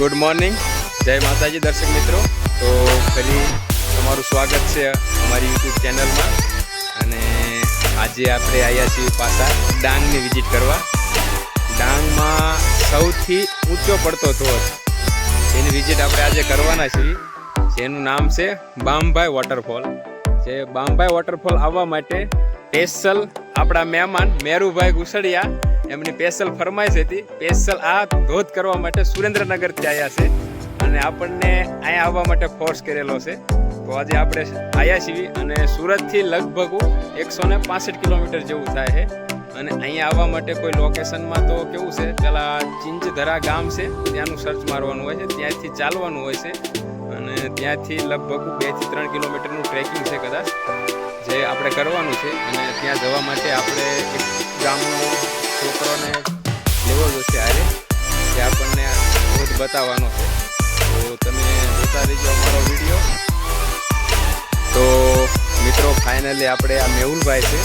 Good morning જય માતાજી દર્શક મિત્રો. તો ફરી તમારું સ્વાગત છે અમારી યુટ્યુબ ચેનલમાં અને આજે આપણે આવ્યા છીએ પાછા ડાંગની વિઝિટ કરવા. ડાંગમાં સૌથી ઊંચો પડતો ધોધ. એની વિઝિટ આપણે આજે કરવાના છીએ. જેનું નામ છે બામભાઈ વોટરફોલ જે બામભાઈ વોટરફોલ આવવા માટે સ્પેશિયલ આપણા મહેમાન મેરુભાઈ ગુસડિયા એમની સ્પેશિયલ ફરમાઈશ હતી. સ્પેશિયલ આ ધોધ કરવા માટે સુરેન્દ્રનગરથી આવ્યા છે. અને આપણને અહીંયા આવવા માટે ફોર્સ કરેલો છે. તો આજે આપણે આવ્યા છીએ અને સુરતથી લગભગ એકસો ને પાસઠ કિલોમીટર જેવું થાય છે. અને અહીંયા આવવા માટે કોઈ લોકેશનમાં તો કેવું છે? પેલા ચિંચધરા ગામ છે. ત્યાંનું સર્ચ મારવાનું હોય છે. ત્યાંથી ચાલવાનું હોય છે. અને ત્યાંથી લગભગ બેથી ત્રણ કિલોમીટરનું ટ્રેકિંગ છે કદાચ. જે આપણે કરવાનું છે. અને ત્યાં જવા માટે આપણે એક ગામનો છોકરોને લેવો જોશે આજે જે આપણને ધોધ બતાવવાનો છે. તો તમે જોતા રહીજો અમારો વીડિયો. તો મિત્રો ફાઇનલી આપણે આ મેહુલભાઈ છે,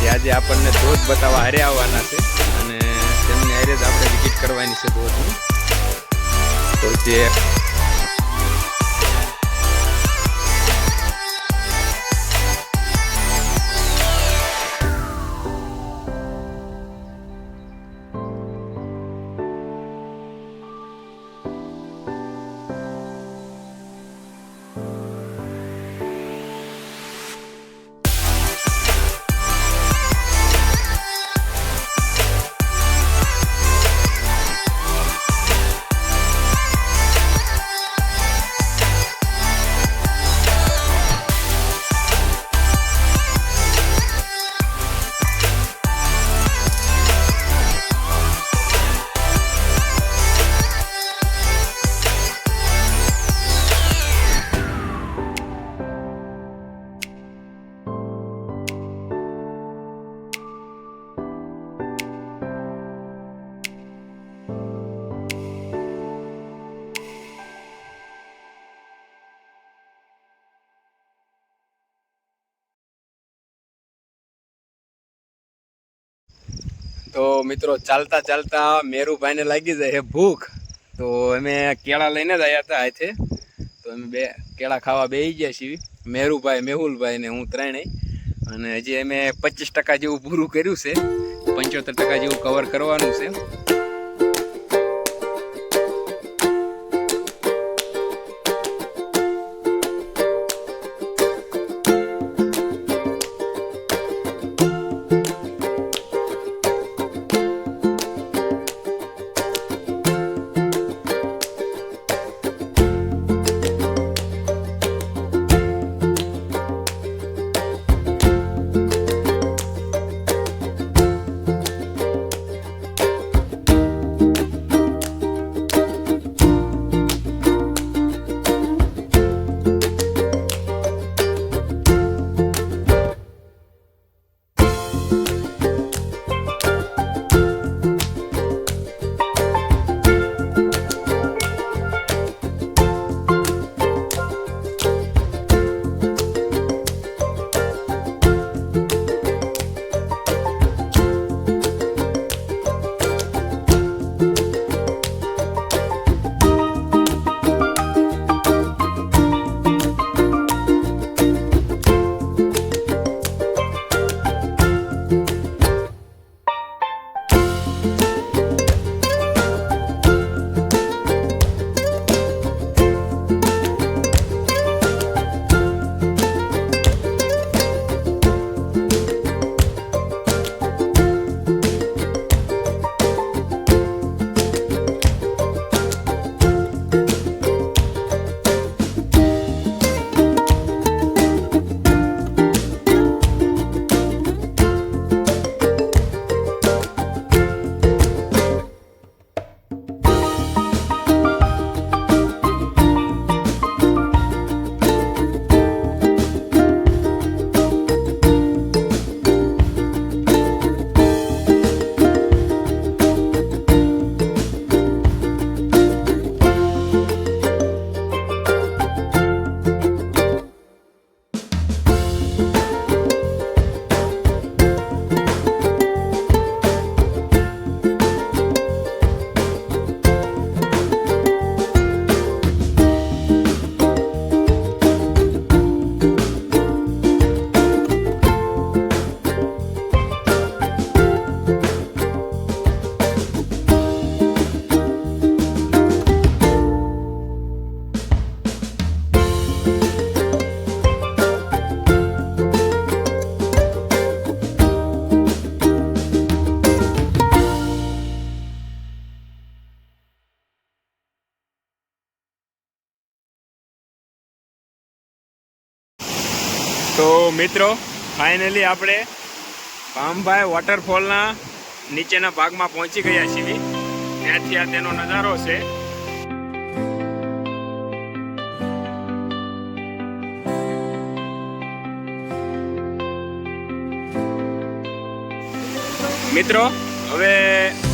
જે આજે આપણને ધોધ બતાવવા હારે આવવાના છે અને તેમની હારે જ આપણે વિઝિટ કરવાની છે ધોધની. તો જે તો મિત્રો, ચાલતા ચાલતા મેરુભાઈને લાગી જાય હે ભૂખ. તો અમે કેળા લઈને જ આવ્યા હતા આથી તો અમે બે કેળા ખાવા બેસી ગયા છીએ. મેરુભાઈ, મેહુલભાઈ ને હું ત્રણેય. અને હજી અમે પચીસ ટકા જેવું પૂરું કર્યું છે. પંચોતેર ટકા જેવું કવર કરવાનું છે. મિત્રો ફાઇનલી આપણે પામભાઈ વોટરફોલના નીચેના ભાગમાં પહોંચી ગયા છીએ. ત્યાંથી આ તેનો નજારો છે. મિત્રો, હવે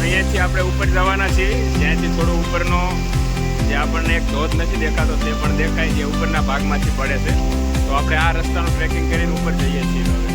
અહીંયાથી આપણે ઉપર જવાના છીએ. જ્યાંથી થોડો ઉપરનો જે આપણને એક ધોધ નથી દેખાતો તે પણ દેખાય જે ઉપરના ભાગમાંથી પડે છે. તો આપણે આ રસ્તાનું ટ્રેકિંગ કરીને ઉપર જઈએ છીએ હવે.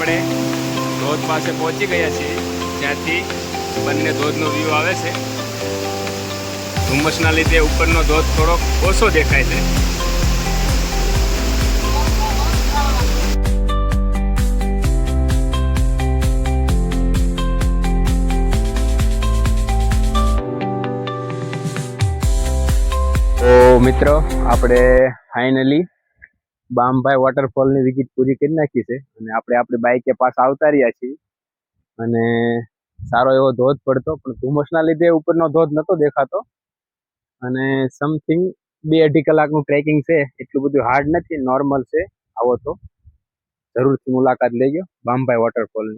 આપણે ધોધ પાસે પહોંચી ગયા છીએ. જ્યાંથી બંને ધોધનો વ્યૂ આવે છે. ધુમ્મસના લીધે ઉપરનો ધોધ થોડોક ઓછો દેખાય છે. મિત્રો, આપણે ફાઇનલી બામભાઈ વોટરફોલની વિઝિટ પૂરી કરી નાખી છે અને આપણે આપણી બાઇકે પાછા આવતા રહ્યા છીએ. અને સારો એવો ધોધ પડતો, પણ ધુમ્મસના લીધે ઉપરનો ધોધ નહોતો દેખાતો. અને સમથિંગ બે અઢી કલાકનું ટ્રેકિંગ છે, એટલું બધું હાર્ડ નથી નોર્મલ છે, આવો તો. જરૂરથી મુલાકાત લેજો, બામભાઈ વોટરફોલની